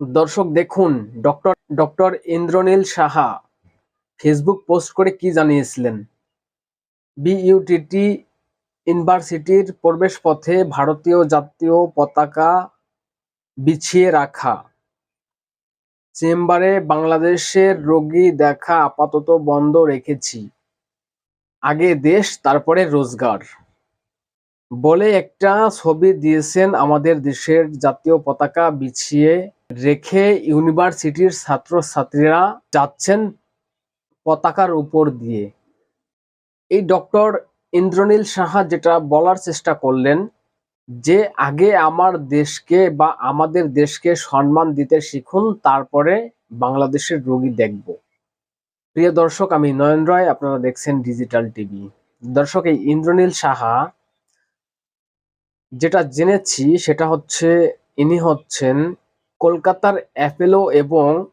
দর্শক দেখুন, doctor doctor Indranil Saha Facebook post করে কি জানিয়েছিলেন? বিইউটিটি ইউনিভার্সিটির প্রবেশপথে ভারতীয় জাতীয় পতাকা বিছিয়ে রাখা। চেম্বারে বাংলাদেশের রোগী দেখা আপাতত বন্ধ রেখেছি। আগে দেশ, তারপরে রোজগার। বলে একটা ছবি দিয়েছেন আমাদের দেশের জাতীয় পতাকা বিছিয়ে রেখে ইউনিভার্সিটির ছাত্রছাত্রীরা যাচ্ছেন পতাকার উপর দিয়ে। এই ডক্টর ইন্দ্রনীল সাহা যেটা বলার চেষ্টা করলেন যে, আগে আমার দেশকে বা আমাদের দেশকে সম্মান দিতে শিখুন, তারপরে বাংলাদেশের রোগী দেখব। প্রিয় দর্শক, আমি নয়ন রায়, আপনারা দেখছেন ডিজিটাল টিভি। দর্শক, এই ইন্দ্রনীল সাহা যেটা জেনেছি সেটা হচ্ছে ইনি হচ্ছেন কলকাতার অ্যাপেলো এবং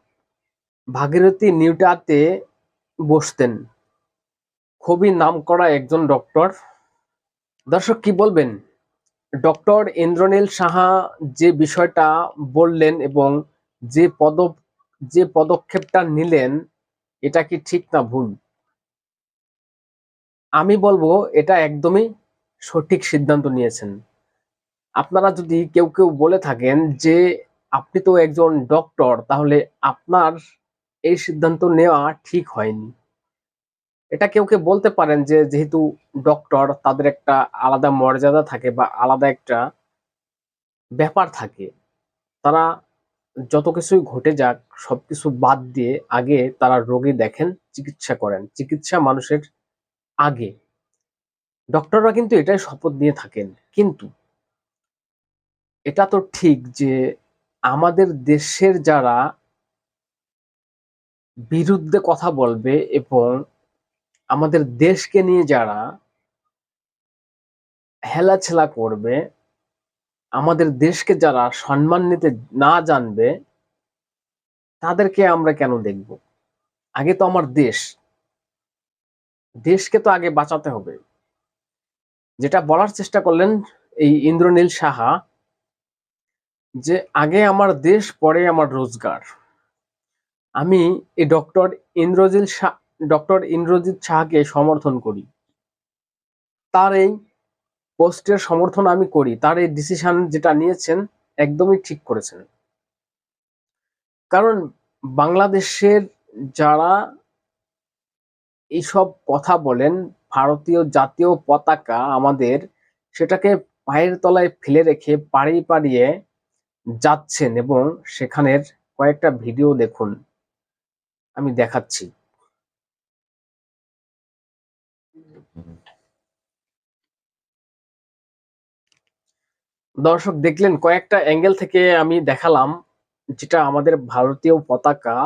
ভাগীরথী নিউটাতে বসতেন। খুবই নামকরা একজন ডক্টর। দর্শক, কি বলবেন? ডক্টর ইন্দ্রনীল সাহা যে বিষয়টা বললেন এবং যে পদ, যে পদক্ষেপটা নিলেন, এটা কি ঠিক না ভুল? আমি বলব, এটা একদমই সঠিক সিদ্ধান্ত নিয়েছেন। আপনারা যদি কেউ কেউ বলে থাকেন যে আপনি তো একজন ডক্টর তাহলে আপনার এই সিদ্ধান্ত নেওয়া ঠিক হয়নি। এটা কেউ কেউ বলতে পারেন যে যেহেতু ডক্টর তাদের একটা আলাদা মর্যাদা থাকে বা আলাদা একটা ব্যাপার থাকে। তারা যত কিছুই ঘটে যাক, সব কিছু বাদ দিয়ে আগে তারা রোগী দেখেন, চিকিৎসা করেন। চিকিৎসা মানুষের আগে। ডক্টররা কিন্তু এটাই শপথ নিয়ে থাকেন। কিন্তু এটা তো ঠিক যে আমাদের দেশের যারা বিরুদ্ধে কথা বলবে এবং আমাদের দেশকে নিয়ে যারা হেলাছেলা করবে, আমাদের দেশকে যারা সম্মান নিতে না জানবে, তাদেরকে আমরা কেন দেখব? আগে তো আমার দেশ। দেশকে তো আগে বাঁচাতে হবে। যেটা বলার চেষ্টা করলেন এই ইন্দ্রনীল সাহা যে আগে আমার দেশ, পরে আমার রোজগার। আমি এই ডক্টর ইন্দ্রজিৎ শাহ, ডক্টর ইন্দ্রজিৎ শাহকে সমর্থন করি। তার এই পোস্টের সমর্থন আমি করি। তার এই ডিসিশন যেটা নিয়েছেন একদমই ঠিক করেছেন। কারণ বাংলাদেশের যারা এইসব কথা বলেন, ভারতীয় জাতীয় পতাকা আমাদের সেটাকে পায়ের তলায় ফেলে রেখে পাড়িয়ে পাড়িয়ে যাচ্ছেন এবং সেখানের কয়েকটা ভিডিও দেখুন। আমি দেখাচ্ছি। দর্শক, দেখলেন কয়েকটা অ্যাঙ্গেল থেকে আমি দেখালাম, যেটা আমাদের ভারতীয় পতাকা।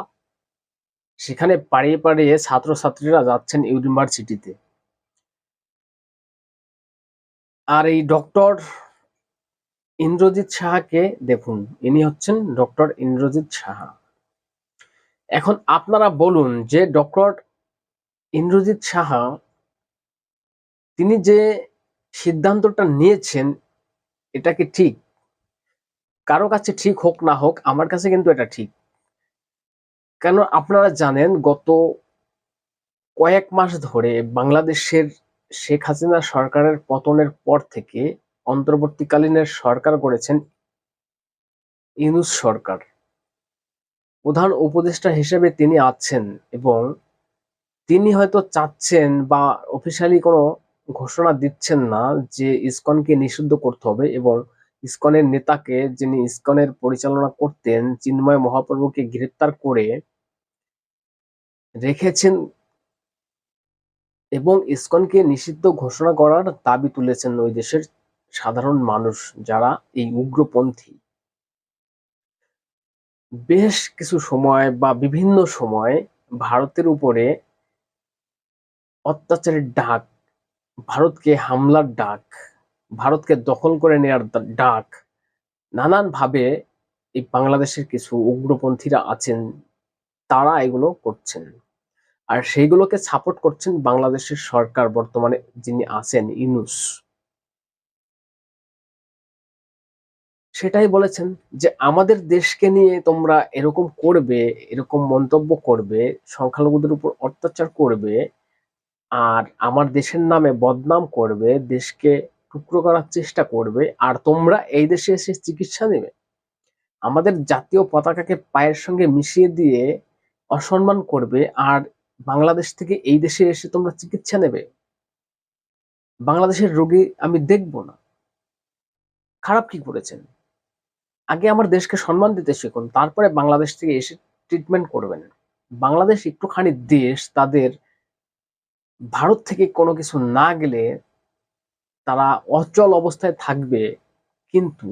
সেখানে পাড়িয়ে পাড়িয়ে ছাত্রছাত্রীরা যাচ্ছেন ইউনিভার্সিটিতে। আর এই ডক্টর ইন্দ্রজিৎ সাহাকে দেখুন। ইনি হচ্ছেন ডক্টর ইন্দ্রজিৎ সাহা। এখন আপনারা বলুন যে ডক্টর ইন্দ্রজিৎ সাহা, তিনি যে সিদ্ধান্তটা নিয়েছেন, এটা কি ঠিক? কারও কাছে ঠিক হোক না হোক, আমার কাছে কিন্তু এটা ঠিক। কেন আপনারা জানেন, গত কয়েক মাস ধরে বাংলাদেশের শেখ হাসিনা সরকারের পতনের পর থেকে অন্তর্বর্তীকালীনের সরকার করেছেন ইউনুস সরকার। প্রধান উপদেষ্টা হিসেবে তিনি আছেন এবং তিনি হয়তো চাচ্ছেন বা অফিসিয়ালি কোনো ঘোষণা দিচ্ছেন না যে ইসকনকে নিষিদ্ধ করতে হবে এবং ইসকনের নেতাকে যিনি ইসকনের পরিচালনা করতেন, চিন্ময় মহাপ্রভুকে গ্রেপ্তার করে রেখেছেন এবং ইসকনকে নিষিদ্ধ ঘোষণা করার দাবি তুলেছেন ওই দেশের সাধারণ মানুষ যারা এই উগ্রপন্থী। বেশ কিছু সময় বা বিভিন্ন সময় ভারতের উপরে অত্যাচারের ডাক, ভারতকে হামলার ডাক, ভারতকে দখল করে নেওয়ার ডাক, নানানভাবে এই বাংলাদেশের কিছু উগ্রপন্থীরা আছেন, তারা এগুলো করছেন। আর সেইগুলোকে সাপোর্ট করছেন বাংলাদেশের সরকার বর্তমানে যিনি আছেন ইনুস। সেটাই বলেছেন যে আমাদের দেশকে নিয়ে তোমরা এরকম করবে, এরকম মন্তব্য করবে, সংখ্যালঘুদের উপর অত্যাচার করবে, আর আমার দেশের নামে বদনাম করবে, দেশকে টুকরো করার চেষ্টা করবে, আর তোমরা এই দেশে এসে চিকিৎসা নেবে। আমাদের জাতীয় পতাকাকে পায়ের সঙ্গে মিশিয়ে দিয়ে অসম্মান করবে, আর বাংলাদেশ থেকে এই দেশে এসে তোমরা চিকিৎসা নেবে। বাংলাদেশের রোগী আমি দেখব না। খারাপ কি করেছেন? আগে আমার দেশকে সম্মান দিতে শিখুন, তারপরে বাংলাদেশ থেকে এসে ট্রিটমেন্ট করবেন। বাংলাদেশ একটুখানি দেশ, তাদের ভারত থেকে কোনো কিছু না গেলে তারা অচল অবস্থায় থাকবে, কিন্তু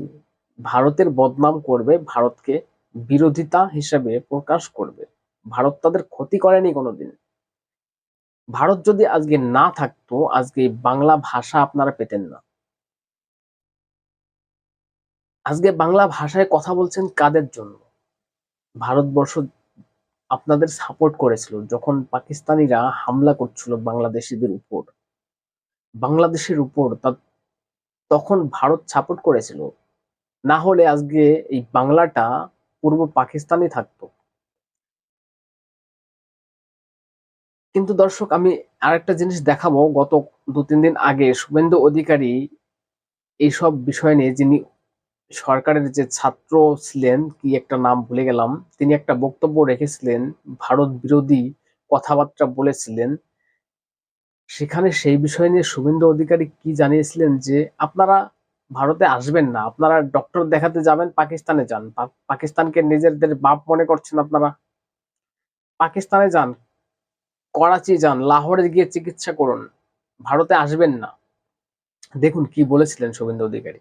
ভারতের বদনাম করবে, ভারতকে বিরোধিতা হিসেবে প্রকাশ করবে। ভারত তাদের ক্ষতি করেনি কোনোদিন। ভারত যদি আজকে না থাকতো, আজকে বাংলা ভাষা আপনারা পেতেন না। আজকে বাংলা ভাষায় কথা বলছেন কাদের জন্য? ভারতবর্ষ আপনাদের সাপোর্ট করেছিল যখন পাকিস্তানিরা হামলা করছিল বাংলাদেশিদের উপর। বাংলাদেশের উপর তা- তখন ভারত সাপোর্ট করেছিল। না হলে আজকে এই বাংলাটা পূর্ব পাকিস্তানে থাকতো। কিন্তু দর্শক, আমি আরেকটা জিনিস দেখাবো। গত দু তিন দিন আগে শুভেন্দু অধিকারী এইসব বিষয় নিয়ে যিনি সরকারের যে ছাত্র ছিলেন, কি একটা নাম ভুলে গেলাম, তিনি একটা বক্তব্য রেখেছিলেন, ভারত বিরোধী কথাবার্তা বলেছিলেন। সেখানে সেই বিষয় নিয়ে শুভেন্দু অধিকারী কি জানিয়েছিলেন যে, আপনারা ভারতে আসবেন না, আপনারা ডক্টর দেখাতে যাবেন, পাকিস্তানে যান। পাকিস্তানকে নিজেদের বাপ মনে করছেন আপনারা? পাকিস্তানে যান, করাচি যান, লাহোরে গিয়ে চিকিৎসা করুন, ভারতে আসবেন না। দেখুন কি বলেছিলেন শুভেন্দু অধিকারী।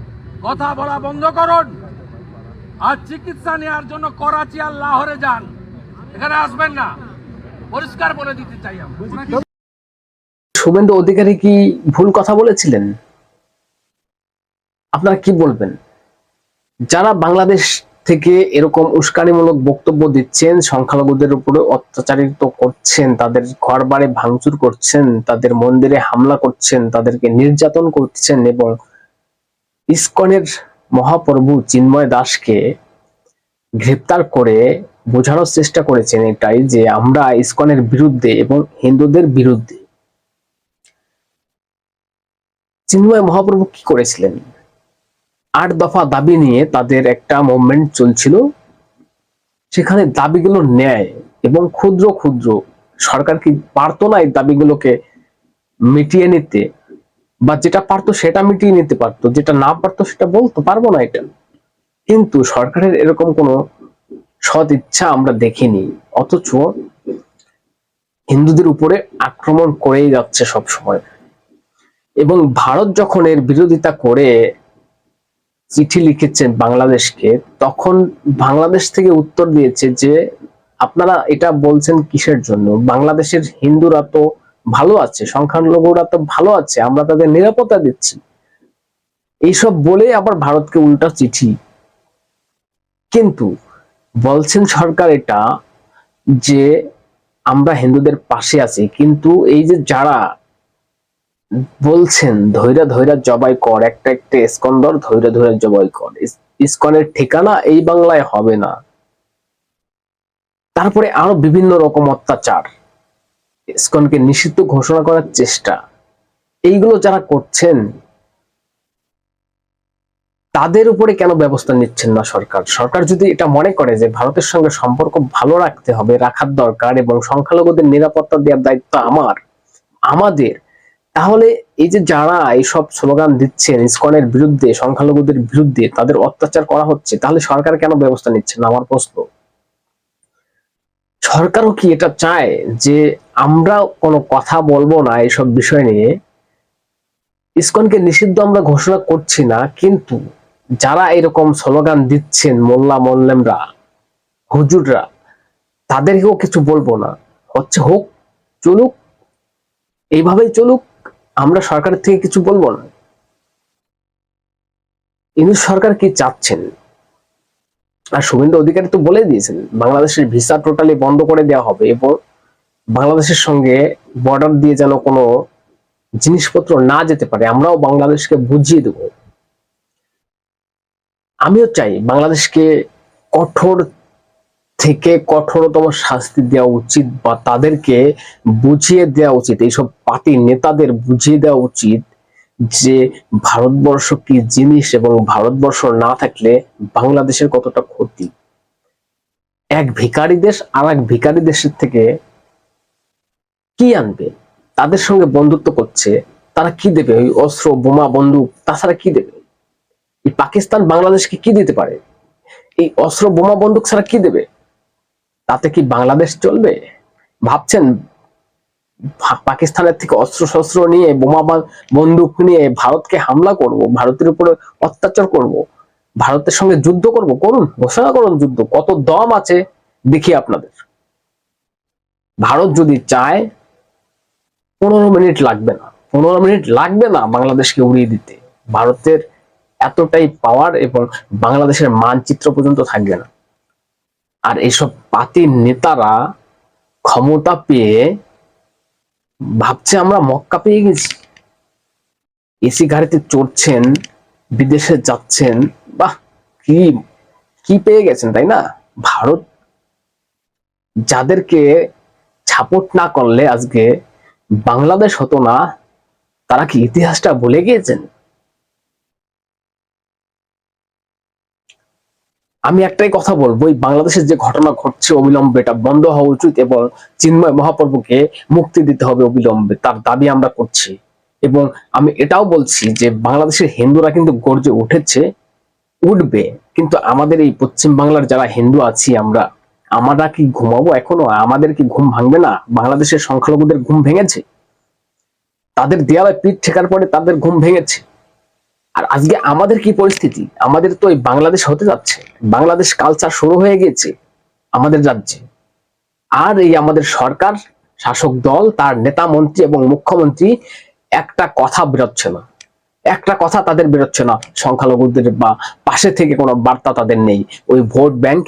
কথা বলা বন্ধ করুন। আর চিকিৎসা নেওয়ার জন্য করাচি আর লাহোরে যান। এখানে আসবেন না। পরিষ্কার বলে দিতে চাই আমরা। শুভেন্দু অধিকারী কি ভুল কথা বলেছিলেন? আপনারা কি বলবেন? যারা বাংলাদেশ থেকে এরকম উস্কানিমূলক বক্তব্য দিচ্ছেন, সংখ্যালঘুদের উপরে অত্যাচারিত করছেন, তাদের ঘর বাড়ি ভাঙচুর করছেন, তাদের মন্দিরে হামলা করছেন, তাদেরকে নির্যাতন করছেন এবং ইসকনের মহাপ্রভু চিন্ময় দাসকে গ্রেপ্তার করে বোঝানোর চেষ্টা করেছেন এটাই যে আমরা ইসকনের বিরুদ্ধে এবং হিন্দুদের বিরুদ্ধে। চিন্ময় মহাপ্রভু কি করেছিলেন? আট দফা দাবি নিয়ে তাদের একটা মুভমেন্ট চলছিল। সেখানে দাবিগুলো ন্যায় এবং ক্ষুদ্র ক্ষুদ্র সরকার কি পারতো না এই দাবিগুলোকে মিটিয়ে নিতে? বা যেটা পারতো সেটা মিটিয়ে নিতে পারতো, যেটা না পারতো সেটা বলতো পারব না এটা। কিন্তু সরকারের এরকম কোনো সৎ ইচ্ছা আমরা দেখিনি, অথচ হিন্দুদের উপরে আক্রমণ করেই যাচ্ছে সব সময় এবং ভারত যখন এর বিরোধিতা করে চিঠি লিখেছেন বাংলাদেশকে, তখন বাংলাদেশ থেকে উত্তর দিয়েছে যে, আপনারা এটা বলছেন কিসের জন্য? বাংলাদেশের হিন্দুরা তো ভালো আছে, সংখ্যালঘুরা তো ভালো আছে, আমরা তাদের নিরাপত্তা দিচ্ছি। এইসব বলে আবার ভারতকে উল্টা চিঠি। কিন্তু বলছেন সরকার এটা যে আমরা হিন্দুদের পাশে আছি, কিন্তু এই যে যারা বলছেন ধৈরা ধৈরা জবাই কর, একটা একটা স্কন্দর ধৈরা ধৈরা জবাই কর, ইস- ইসকনের ঠিকানা এই বাংলায় হবে না। তারপরে আরও বিভিন্ন রকম অত্যাচার। ইসকনকে নিষিদ্ধ ঘোষণা করার চেষ্টা। এইগুলো যারা করছেন, তাদের উপরে কেন ব্যবস্থা নিচ্ছেন না সরকার? সরকার যদি এটা মনে করে যে ভারতের সঙ্গে সম্পর্ক ভালো রাখতে হবে, রাখার দরকার এবং সংখ্যালঘুদের নিরাপত্তা দেওয়ার দায়িত্ব আমার, আমাদের, তাহলে এই যে যারা এইসব স্লোগান দিচ্ছেন ইসকনের বিরুদ্ধে, সংখ্যালঘুদের বিরুদ্ধে, তাদের অত্যাচার করা হচ্ছে, তাহলে সরকার কেন ব্যবস্থা নিচ্ছে না? আমার প্রশ্ন। সরকারও কি এটা চায় যে আমরা কোনো কথা বলব না এইসব বিষয় নিয়ে? ইসকনকে নিষিদ্ধ আমরা ঘোষণা করছি না, কিন্তু যারা এরকম স্লোগান দিচ্ছেন মোল্লা মোল্লেমরা, হুজুররা, তাদেরকেও কিছু বলব না। হচ্ছে হোক, চলুক, এইভাবেই চলুক, আমরা সরকারের থেকে কিছু বলব না। ইন্দু সরকার কি চাচ্ছেন? আর শুভেন্দু অধিকারী তো বলে দিয়েছেন, বাংলাদেশের ভিসা টোটালি বন্ধ করে দেওয়া হবে এবং বাংলাদেশের সঙ্গে বর্ডার দিয়ে যেন কোনো জিনিসপত্র না যেতে পারে, আমরাও বাংলাদেশকে বুঝিয়ে দেব। আমিও চাই বাংলাদেশকে কঠোর থেকে কঠোরতম শাস্তি দেওয়া উচিত বা তাদেরকে বুঝিয়ে দেওয়া উচিত, এইসব পার্টি নেতাদের বুঝিয়ে দেওয়া উচিত যে ভারতবর্ষ কি জিনিস এবং ভারতবর্ষ না থাকলে বাংলাদেশের কতটা ক্ষতি? এক ভিখারি দেশ আর এক ভিখারি দেশের থেকে কি আনবে? তাদের সঙ্গে বন্ধুত্ব করছে, তারা কি দেবে? ওই অস্ত্র, বোমা, বন্দুক, তাছাড়া কি দেবে? এই পাকিস্তান বাংলাদেশকে কি দিতে পারে? এই অস্ত্র, বোমা, বন্দুক ছাড়া কি দেবে? তাতে কি বাংলাদেশ চলবে? ভাবছেন পাকিস্তানের থেকে অস্ত্র শস্ত্র নিয়ে, বোমা বন্দুক নিয়ে ভারতকে হামলা করব, ভারতের উপরে অত্যাচার করব, ভারতের সঙ্গে যুদ্ধ করব, করুন, ঘোষণা করুন যুদ্ধ, কত দম আছে দেখি আপনাদের। ভারত যদি চায়, পনেরো মিনিট লাগবে না, পনেরো মিনিট লাগবে না বাংলাদেশকে উড়িয়ে দিতে, ভারতের এতটাই পাওয়ার এবং বাংলাদেশের মানচিত্র পর্যন্ত থাকবে না। আর এইসব পাতির নেতারা ক্ষমতা পেয়ে ভাবছে আমরা মক্কা পেয়ে গেছি। এসি গাড়িতে চড়ছেন, বিদেশে যাচ্ছেন, বাহ, কি কি পেয়ে গেছেন তাই না? ভারত, যাদেরকে ছাপট না করলে আজকে বাংলাদেশ হতো না, তারা কি ইতিহাসটা ভুলে গিয়েছেন? আমি একটাই কথা বলব, এই বাংলাদেশের যে ঘটনা ঘটছে অবিলম্বে, এটা বন্ধ হওয়া উচিত এবং চিন্ময় মহাপ্রভুকে মুক্তি দিতে হবে অবিলম্বে, তার দাবি আমরা করছি। এবং আমি এটাও বলছি যে বাংলাদেশের হিন্দুরা কিন্তু গর্জে উঠেছে, উঠবে, কিন্তু আমাদের এই পশ্চিম বাংলার যারা হিন্দু আছি আমরা আমরা কি ঘুমাবো এখনও? আমাদের কি ঘুম ভাঙবে না? বাংলাদেশের সংখ্যালঘুদের ঘুম ভেঙেছে? তাদের দেয়ালে পিঠ ঠেকার পরে তাদের ঘুম ভেঙেছে? আর আজকে আমাদের কি পরিস্থিতি? আমাদের তো এই বাংলাদেশ হতে যাচ্ছে। বাংলাদেশ কালচার শুরু হয়ে গেছে আমাদের রাজ্যে। আর এই আমাদের সরকার, শাসক দল, তার নেতা মন্ত্রী এবং মুখ্যমন্ত্রী একটা কথা বেরোচ্ছে না। একটা কথা তাদের বেরোচ্ছে না। সংখ্যালঘুদের বা পাশে থেকে কোনো বার্তা তাদের নেই। ওই ভোট ব্যাংক,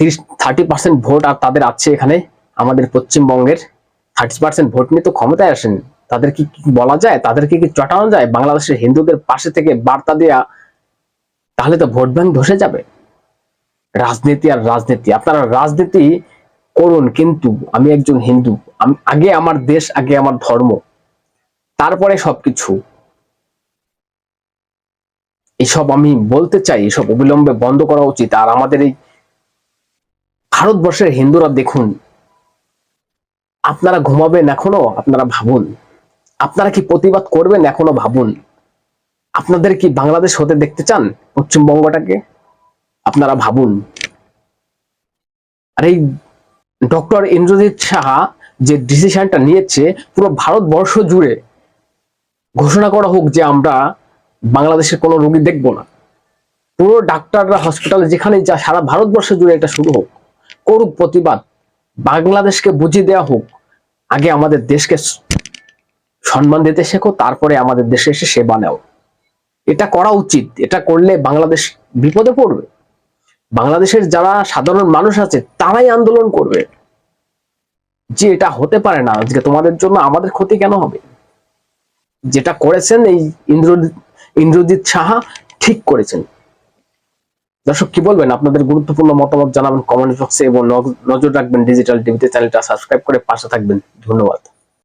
তিরিশ থার্টি পার্সেন্ট ভোট আর তাদের আছে এখানে। আমাদের পশ্চিমবঙ্গের থার্টি পার্সেন্ট ভোট নিয়ে তো ক্ষমতায় আসেন। তাদের কি কি বলা যায়? তাদেরকে কি চটানো যায়? বাংলাদেশের হিন্দুদের পাশে থেকে বার্তা দেয়া, তাহলে তো ভোট ব্যাংক ধসে যাবে। রাজনীতি আর রাজনীতি। আপনারা রাজনীতি করুন, কিন্তু আমি একজন হিন্দু। আমি, আগে আমার দেশ, আগে আমার ধর্ম। তারপরে সবকিছু। এসব আমি বলতে চাই, এসব অবিলম্বে বন্ধ করা উচিত। আর আমাদের এই ভারতবর্ষের হিন্দুরা দেখুন, আপনারা ঘুমাবেন এখনও? আপনারা ভাবুন। আপনারা কি প্রতিবাদ করবেন এখনও ভাবুন? আপনাদের কি বাংলাদেশ হতে দেখতে চান পশ্চিমবঙ্গটাকে? আপনারা ভাবুন। আর এই ডক্টর ইন্দ্রজিৎ সাহা যে ডিসিশনটা নিয়েছে, পুরো ভারতবর্ষ জুড়ে ঘোষণা করা হোক যে আমরা বাংলাদেশের কোনো রোগী দেখব না। পুরো ডাক্তাররা হসপিটালে যেখানে যা, সারা ভারতবর্ষ জুড়ে এটা শুরু হোক। করুক প্রতিবাদ। বাংলাদেশকে বুঝিয়ে দেওয়া হোক। আগে আমাদের দেশকে সম্মান দিতে শেখো, তারপরে আমাদের দেশে এসে সেবা নেও। এটা করা উচিত। এটা করলে বাংলাদেশ বিপদে পড়বে। বাংলাদেশের যারা সাধারণ মানুষ আছে, তারাই আন্দোলন করবে। যে এটা হতে পারে না, আজকে তোমাদের জন্য আমাদের ক্ষতি কেন হবে? যেটা করেছেন এই ইন্দ্র ইন্দ্রজিৎ সাহা ঠিক করেছেন। দর্শক, কি বলবেন? আপনাদের গুরুত্বপূর্ণ মতামত জানাবেন কমেন্ট বক্সে এবং নজ- নজর রাখবেন ডিজিটাল টিভিতে। চ্যানেলটা সাবস্ক্রাইব করে পাশে থাকবেন। ধন্যবাদ।